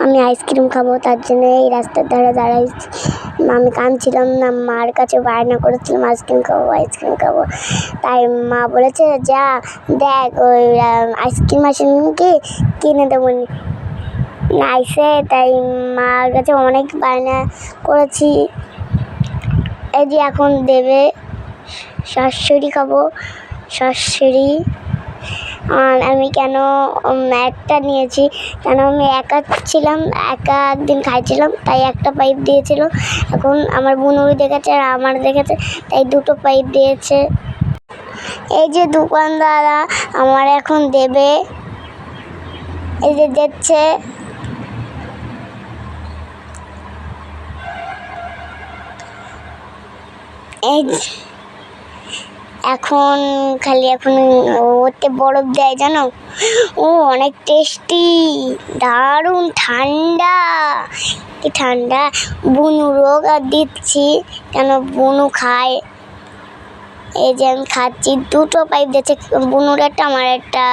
আমি আইসক্রিম খাব, তার জন্য এই রাস্তার ধারে দাঁড়াইছি। আমি কাঁদছিলাম না, মার কাছে বায়না করেছিলাম, আইসক্রিম খাব আইসক্রিম খাব। তাই মা বলেছে, যা, দেখ, ওই আইসক্রিম আসেনি কি কিনে দেবো নি। আইসে তাই মার কাছে অনেক বায়না করেছি। এই যে এখন দেবে সরষরি খাব সরষরি আর আমি কেন একটা নিয়েছি। কেন আমি একা ছিলাম, একা একদিন খাইছিলাম, তাই একটা পাইপ দিয়েছিল। এখন আমার বুনুরি দেখেছে আর আমার দেখেছে, তাই দুটো পাইপ দিয়েছে। এই যে দোকানদাররা আমার এখন দেবে। এই যে দেখছে। এই এখন খালি এখন ওতে বরফ দেয়, জানো? ও, অনেক টেস্টি দারুণ, ঠান্ডা। কি ঠান্ডা? বুনু রোগ আর দিচ্ছি, কেন বুনু খায়? এই যে আমি খাচ্ছি, দুটো পাইপ দিচ্ছে বুনুর একটা, আমার একটা।